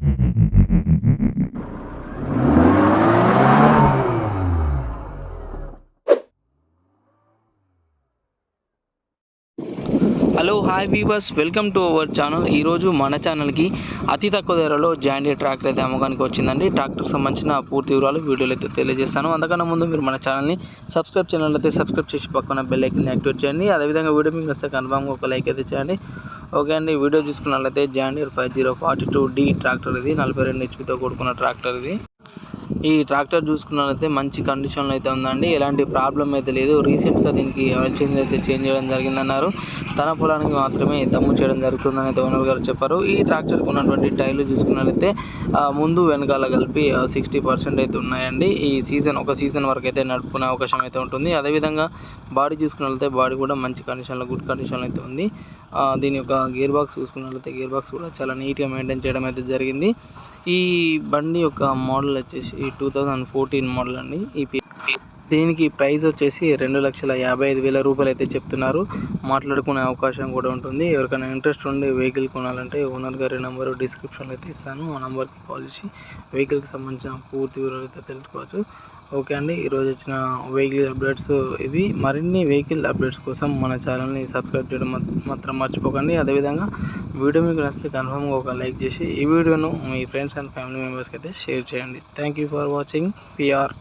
Hello hi viewers welcome to our channel ఈరోజు మన ఛానల్కి అతి తక్కువ ధరలో జాండీ ట్రాక్టర్ అయితే అమ్మకానికి వచ్చిందండి. ట్రాక్టర్కి సంబంధించిన పూర్తి వివరాలు వీడియోలో అయితే తెలియజేస్తాను. అందుకన్నా ముందు మీరు మన ఛానల్ని సబ్స్క్రైబ్ ఛానల్ అయితే సబ్స్క్రైబ్ చేసి పక్కన బెల్ ఐకన్ యాక్టివేట్ చేయండి. అదేవిధంగా వీడియో మీకు వస్తే కన్ఫామ్గా ఒక లైక్ అయితే చేయండి. ఓకే అండి వీడియో చూసుకున్నట్లయితే John Deere five zero forty two D tractor ఇది నలభై రెండు హెచ్పితో కూడుకున్న ట్రాక్టర్ ఇది. ఈ ట్రాక్టర్ చూసుకున్నట్లయితే మంచి కండిషన్లో అయితే ఉందండి. ఎలాంటి ప్రాబ్లం అయితే లేదు. రీసెంట్గా దీనికి ఆయిల్ చేంజ్ అయితే చేంజ్ చేయడం జరిగిందన్నారు. తన పొలానికి మాత్రమే దమ్ము చేయడం జరుగుతుందని అయితే ఓనర్ గారు చెప్పారు. ఈ ట్రాక్టర్కి ఉన్నటువంటి టైర్లు చూసుకున్నట్లయితే ముందు వెనకాల కలిపి సిక్స్టీ పర్సెంట్ అయితే ఉన్నాయండి. ఈ సీజన్ ఒక సీజన్ వరకు అయితే నడుపుకునే అవకాశం అయితే ఉంటుంది. అదేవిధంగా బాడీ చూసుకున్నట్లయితే బాడీ కూడా మంచి కండిషన్లో గుడ్ కండిషన్లో అయితే ఉంది. దీని యొక్క గేర్ బాక్స్ చూసుకున్నట్లయితే గేర్ బాక్స్ కూడా చాలా నీట్గా మెయింటైన్ చేయడం అయితే జరిగింది. ఈ బండి యొక్క మోడల్ వచ్చేసి టూ థౌజండ్ ఫోర్టీన్ మోడల్ అండి. ఈ దీనికి ప్రైస్ వచ్చేసి రెండు లక్షల యాభై ఐదు వేల రూపాయలు అయితే చెప్తున్నారు. మాట్లాడుకునే అవకాశం కూడా ఉంటుంది. ఎవరికైనా ఇంట్రెస్ట్ ఉండి వెహికల్ కొనాలంటే ఓనర్ గారి నెంబర్ డిస్క్రిప్షన్లో అయితే ఇస్తాను. ఆ నెంబర్కి కాల్ చేసి వెహికల్కి సంబంధించిన పూర్తి వివరాలు అయితే తెలుసుకోవచ్చు. ఓకే అండి ఈరోజు వచ్చిన వెహికల్ అప్డేట్స్ ఇవి. మరిన్ని వెహికల్ అప్డేట్స్ కోసం మన ఛానల్ని సబ్స్క్రైబ్ చేయడం మాత్రం మర్చిపోకండి. అదేవిధంగా వీడియో మీకు నచ్చితే కన్ఫామ్గా ఒక లైక్ చేసి ఈ వీడియోను మీ ఫ్రెండ్స్ అండ్ ఫ్యామిలీ మెంబర్స్కి అయితే షేర్ చేయండి. Thank you for watching PR